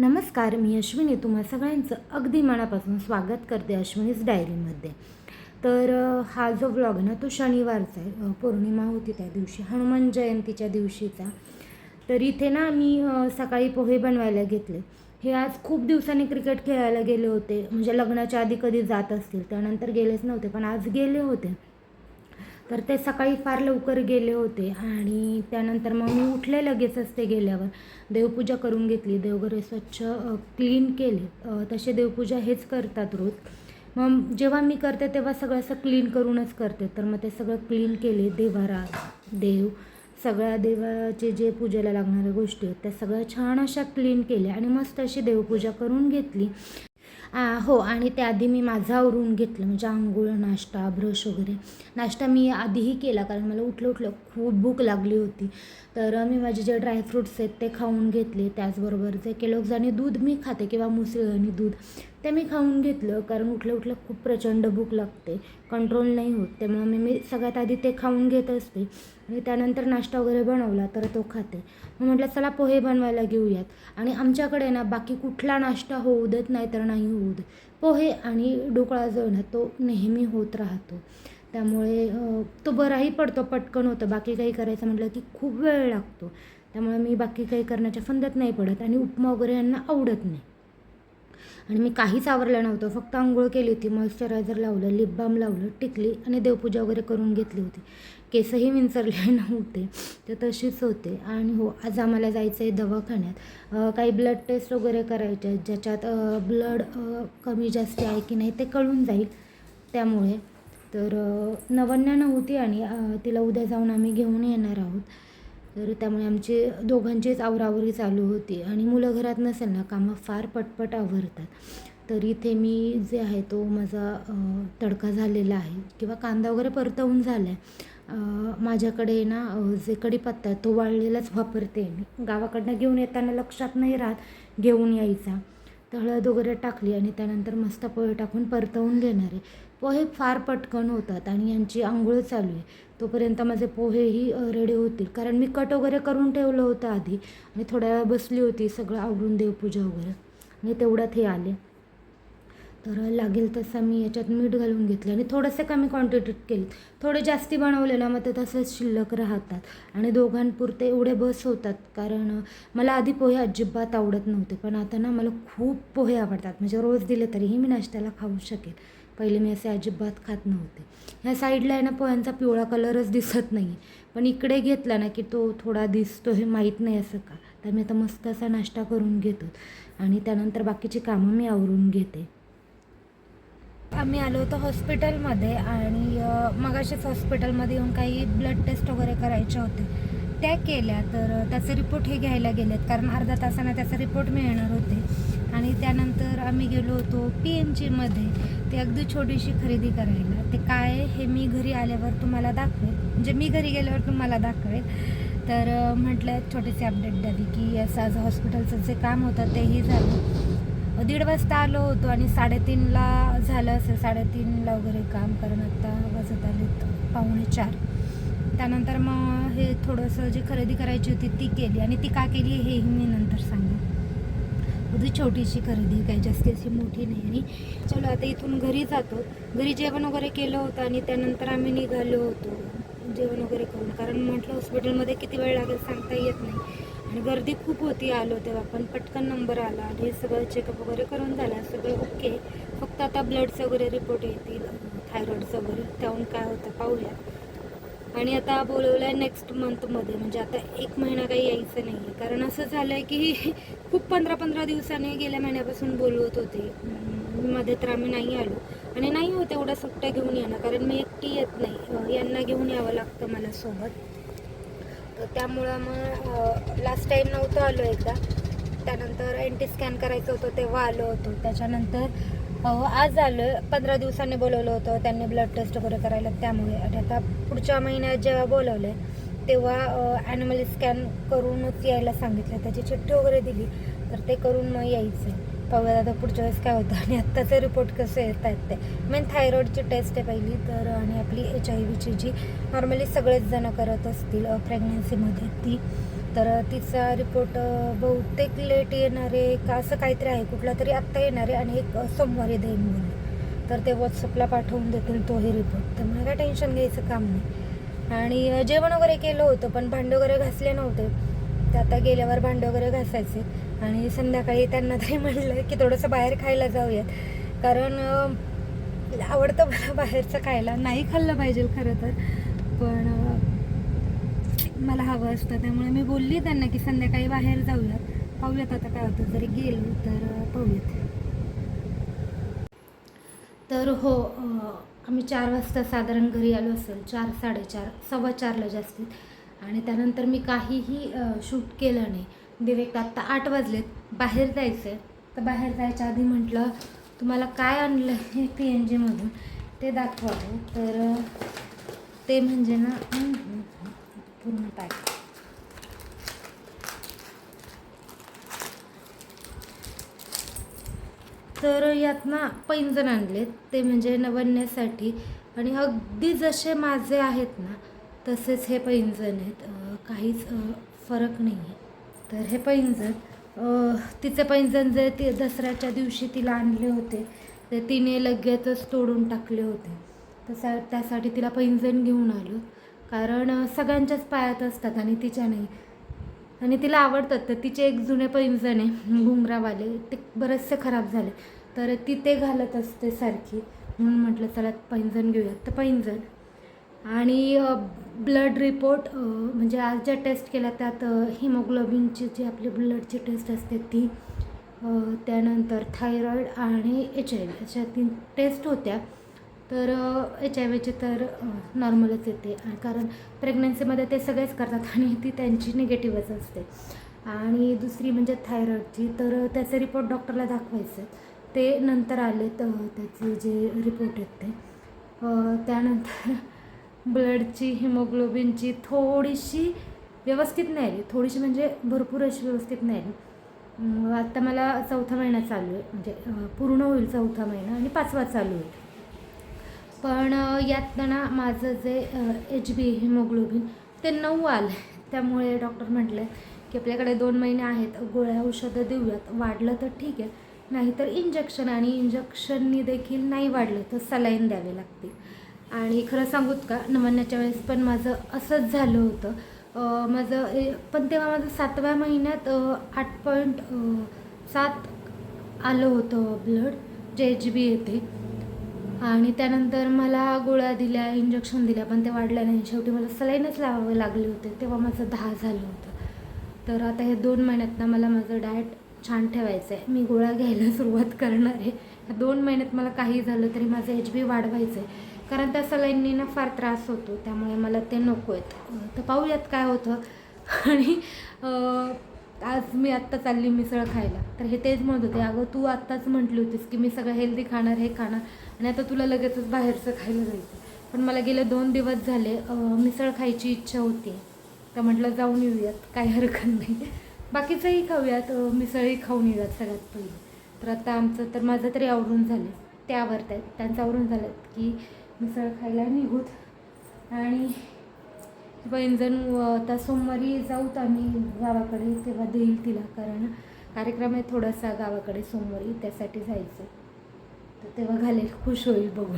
नमस्कार मी अश्विनी. तुम्हा सगळ्यांचं अगदी मनापासून स्वागत करते अश्विनीज डायरीमध्ये. तर हा जो व्लॉग आहे ना तो शनिवारचा आहे. पौर्णिमा होती त्या दिवशी. हनुमान जयंतीच्या दिवशीचा. तर इथे ना मी सकाळी पोहे बनवायला घेतले. हे आज खूप दिवसांनी क्रिकेट खेळायला गेले होते. म्हणजे लग्नाच्या आधी कधी जात असतील त्यानंतर गेलेच नव्हते पण आज गेले होते. तर ते सकाळी फार लवकर गेले होते आणि त्यानंतर मग मी उठले लगेचच ते गेल्यावर. देवपूजा करून घेतली देवघरे स्वच्छ क्लीन केले. तसे देवपूजा हेच करतात रोज. मग जेव्हा मी करते तेव्हा सगळं असं क्लीन करूनच करते. तर मग ते सगळं क्लीन केले देवारा देव सगळ्या देवाचे जे पूजेला लागणाऱ्या गोष्टी आहेत त्या सगळ्या छान अशा क्लीन केल्या आणि मस्त अशी देवपूजा करून घेतली. हो आणि त्याआधी मी माझं आवरून घेतलं म्हणजे आंघोळ नाश्ता ब्रश वगैरे. नाश्ता मी आधीही केला कारण मला उठलं उठलं खूप भूक लागली होती. तर मी माझे जे ड्रायफ्रूट्स आहेत ते खाऊन घेतले त्याचबरोबर जे केलॉग्स आणि दूध मी खाते किंवा मुसळ आणि दूध ते मी खाऊन घेतलं कारण उठलं उठलं खूप प्रचंड भूक लागते. कंट्रोल नाही होत त्यामुळे मी मी सगळ्यात आधी ते खाऊन घेत असते. आणि त्यानंतर नाश्ता वगैरे बनवला तर तो खाते. मग म्हटलं चला पोहे बनवायला घेऊयात. आणि आमच्याकडे ना बाकी कुठला नाश्ता होऊ देत नाही तर नाही होऊ देत पोहे आणि ढोकळा जो आहे ना तो नेहमी होत राहतो. त्यामुळे तो बराही पडतो पटकन होतं. बाकी काही करायचं म्हटलं की खूप वेळ लागतो. त्यामुळे मी बाकी काही करण्याच्या फंदात नाही पडत आणि उपमा वगैरे यांना आवडत नाही. आणि मी काहीच आवरलं नव्हतं. फक्त आंघोळ केली होती मॉइश्चरायझर लावलं लिप बाम लावलं टिकली आणि देवपूजा वगैरे करून घेतली होती. केसही विंचरले नव्हते ते तशीच होते. आणि हो आज आम्हाला जायचं आहे दवाखान्यात काही ब्लड टेस्ट वगैरे करायचे आहेत ज्याच्यात ब्लड कमी जास्त आहे की नाही ते कळून जाईल. त्यामुळे तर नवन्या नव्हती आणि तिला उद्या जाऊन आम्ही घेऊन येणार आहोत. तर त्यामुळे आमची दोघांचीच आवरावरी चालू होती. आणि मुलं घरात नसेल ना कामं फार पटपट आवरतात. तर इथे मी जे आहे तो माझा तडका झालेला आहे. किंवा कांदा वगैरे परतवून झाला आहे माझ्याकडे ना जे कढीपत्ता आहे तो वाळलेलाच वापरते मी. गावाकडनं घेऊन येताना लक्षात नाही राहत घेऊन यायचा. तर हळद वगैरे टाकली आणि त्यानंतर मस्त पोहे टाकून परतवून घेणार आहे. पोहे फार पटकन होतात आणि यांची आंघोळ चालू आहे. तोपर्यंत माझे पोहेही रेडी होतील. कारण मी कट वगैरे करून ठेवलं होतं आधी. आणि थोड्या वेळ बसली होती सगळं आवडून देवपूजा वगैरे. आणि तेवढ्यात हे आले. तर लागेल तसं मी याच्यात मीठ घालून घेतलं आणि थोडंसं कमी क्वांटिटीत केले. थोडे जास्ती बनवले ना मग ते तसंच शिल्लक राहतात. आणि दोघांपुरते एवढे बस होतात. कारण मला आधी पोहे अजिबात आवडत नव्हते. पण आता ना मला खूप पोहे आवडतात. म्हणजे रोज दिले तरीही मी नाश्त्याला खाऊ शकेल पहिले मी असे अजिबात खात नव्हते. ह्या साईडला आहे ना पोह्यांचा पिवळा कलरच दिसत नाही पण इकडे घेतला ना की तो थोडा दिसतो हे माहीत नाही असं का. तर मी आता मस्त असा नाश्ता करून घेतो. आणि त्यानंतर बाकीची कामं मी आवरून घेते. आम्ही आलो होतो हॉस्पिटलमध्ये आणि मगाशीच हॉस्पिटलमध्ये येऊन काही ब्लड टेस्ट वगैरे करायचे होते. त्या केल्या तर त्याचे रिपोर्ट हे घ्यायला गेलेत. कारण अर्धा तासानं त्याचे रिपोर्ट मिळणार होते. आणि त्यानंतर आम्ही गेलो होतो पी एन जीमध्ये ते अगदी छोटीशी खरेदी करायला. ते काय हे मी घरी आल्यावर तुम्हाला दाखवेल. म्हणजे मी घरी गेल्यावर तुम्हाला दाखवेल. तर म्हटलं छोटीशी अपडेट द्यावी की असं आज हॉस्पिटलचं जे काम होतं तेही झालं. दीड वाजता आलो होतो आणि साडेतीनला झालं असं. साडेतीनला वगैरे काम कारण आत्ता वाजत आले पावणे चार. त्यानंतर मग हे थोडंसं जी खरेदी करायची होती ती केली. आणि ती का केली हेही मी नंतर सांगेन. अगदी छोटीशी खरेदी काही जास्त अशी मोठी नाही. आणि चलो आता इथून घरी जातो. घरी जेवण वगैरे केलं होतं आणि त्यानंतर आम्ही निघालो होतो. जेवण वगैरे करून. कारण म्हटलं हॉस्पिटलमध्ये किती वेळ लागेल सांगता येत नाही. आणि गर्दी खूप होती आलो तेव्हा. पण पटकन नंबर आला आणि हे सगळं चेकअप वगैरे करून झाला. सगळं ओके फक्त आता ब्लडचं वगैरे रिपोर्ट येतील. थायरॉईडचं वगैरे. त्याहून काय होतं पाहूया. आणि आता बोलवलं आहे नेक्स्ट मंथमध्ये म्हणजे आता एक महिना काही यायचं नाही आहे कारण असं झालं आहे की खूप पंधरा पंधरा दिवसांनी गेल्या महिन्यापासून बोलवत होते. मध्ये तर आम्ही नाही आलो. आणि नाही होत एवढ्या सुट्ट्या घेऊन येणं. कारण मी एकटी येत नाही. यांना घेऊन यावं लागतं मला सोबत. तर त्यामुळं मग लास्ट टाईम नव्हतं आलो एकदा. त्यानंतर एन टी स्कॅन करायचं होतं तेव्हा आलो होतो. त्याच्यानंतर अ, आज आलं पंधरा दिवसांनी बोलवलं होतं. त्यांनी ब्लड टेस्ट वगैरे करायला. त्यामुळे. आणि आता पुढच्या महिन्यात जेव्हा बोलवलं आहे तेव्हा ॲनिमल स्कॅन करूनच यायला सांगितलं. त्याची चिठ्ठी वगैरे दिली. तर ते करून मग यायचं. पाहूया आता पुढच्या वेळेस काय होतं. आणि आत्ताचे रिपोर्ट कसे येत आहेत ते. मेन थायरॉईडची टेस्ट आहे पहिली तर आणि आपली एच आय व्हीची जी नॉर्मली सगळेच जणं करत असतील प्रेग्नन्सीमध्ये ती. तर तिचा रिपोर्ट बहुतेक लेट येणार आहे का असं काहीतरी आहे कुठला तरी आत्ता येणार आहे आणि एक सोमवारी देईन म्हणून. तर ते व्हॉट्सअपला पाठवून देतील तोही रिपोर्ट त्यामुळे काय टेन्शन घ्यायचं काम नाही. आणि जेवण वगैरे केलं होतं पण भांडे वगैरे घासले नव्हते. ते आता गेल्यावर भांडे वगैरे घासायचे. आणि संध्याकाळी त्यांना तरी म्हटलं की थोडंसं बाहेर खायला जाऊयात. कारण आवडतं मला बाहेरचं खायला. नाही खाल्लं पाहिजे खरं तर. पण मला हवं असतं त्यामुळे मी बोलली त्यांना की संध्याकाळी बाहेर जाऊयात. पाहूयात आता काय होतं. जरी गेलो तर पाहूयात. तर हो आम्ही चार वाजता साधारण घरी आलो असेल. चार साडेचार सव्वा चारला जास्तीत आणि त्यानंतर मी काहीही शूट केलं नाही. विवेक आत्ता आठ वाजलेत. बाहेर जायचं आहे तर बाहेर जायच्या आधी म्हटलं तुम्हाला काय आणलं हे पी एन जीमधून ते दाखवावं. तर ते म्हणजे ना पूर्ण तर यात ना पैंजण आणलेत. ते म्हणजे नवण्यासाठी. आणि अगदी जसे माझे आहेत ना तसेच हे पैंजण आहेत. काहीच फरक नाही आहे तर हे पैंजण तिचे पैंजण जे ती दसऱ्याच्या दिवशी तिला आणले होते. ते तिने लगेचच तोडून टाकले होते. तसा त्यासाठी तिला पैंजण घेऊन आलो. कारण सगळ्यांच्याच पायात असतात आणि तिच्या नाही. आणि तिला आवडतात तर तिचे एक जुने पैंजण आहे घुंगरावाले ते बरेचसे खराब झाले. तर ती ते घालत असते सारखी. म्हणून म्हटलं चला पैंजण घेऊयात. तर पैंजण. आणि ब्लड रिपोर्ट म्हणजे आज ज्या टेस्ट केल्या त्यात हिमोग्लोबिनची जी आपली ब्लडची टेस्ट असते ती त्यानंतर थायरॉईड आणि एच आय व्ही अशा तीन टेस्ट होत्या. तर एच आय व्हीची तर नॉर्मलच येते. कारण प्रेग्नन्सीमध्ये ते सगळेच करतात आणि ती त्यांची निगेटिव्हच असते. आणि दुसरी म्हणजे थायरॉईडची तर त्याचे रिपोर्ट डॉक्टरला दाखवायचे. ते नंतर आले तर त्याचे जे रिपोर्ट आहेत ते. त्यानंतर ब्लडची हिमोग्लोबिनची थोडीशी व्यवस्थित नाही आली. थोडीशी म्हणजे भरपूर अशी व्यवस्थित नाही आली. आत्ता मला चौथा महिना चालू आहे. म्हणजे पूर्ण होईल चौथा महिना आणि पाचवा चालू आहे. पण अ, यातनं ना माझं जे एच बी हिमोग्लोबिन ते नऊ आलं त्यामुळे डॉक्टर म्हटले की आपल्याकडे दोन महिने आहेत गोळ्या औषधं देऊयात. वाढलं तर ठीक आहे. नाहीतर इंजेक्शन आणि इंजेक्शननी देखील नाही वाढलं तर सलाईन द्यावे लागतील. आणि खरं सांगूत का नमन्याच्या वेळेस पण माझं असंच झालं होतं. माझं ए- पण तेव्हा माझं सातव्या महिन्यात आठ पॉईंट सात आलं होतं ब्लड जे एच बी येते. आणि त्यानंतर मला गोळ्या दिल्या इंजेक्शन दिल्या पण ते वाढलं नाही. शेवटी मला सलाईनच लावावे लागले होते तेव्हा माझं दहा झालं होतं. तर आता हे दोन महिन्यात ना मला माझं डाएट छान ठेवायचं आहे मी गोळ्या घ्यायला सुरुवात करणार आहे. ह्या दोन महिन्यात मला काही झालं तरी माझं एच बी वाढवायचं आहे कारण त्या सलाईननी ना फार त्रास होतो त्यामुळे मला ते नको आहेत. तर पाहूयात काय होतं. आणि आज मी आत्ता चालली मिसळ खायला. तर हे तेच म्हणत होते अगं तू आत्ताच म्हटली होतीस की मी सगळं हेल्दी खाणार हे खाणार आणि आता तुला लगेचच बाहेरचं खायला जायचं पण मला गेले दोन दिवस झाले मिसळ खायची इच्छा होती. तर म्हटलं जाऊन येऊयात काही हरकत नाही. बाकीचंही खाऊयात मिसळही खाऊन येऊयात सगळ्यात पहिले. तर आता आमचं तर माझं तरी आवरून झालं. ते आवडत आहेत त्यांचं आवरून झालं की मिसळ खायला निघूत आणि पैंजण आता सोमवारी जाऊत आम्ही गावाकडे तेव्हा देईल तिला कारण कार्यक्रम आहे थोडासा गावाकडे सोमवारी त्यासाठी जायचं. तर तेव्हा घालेल खुश होईल बघून.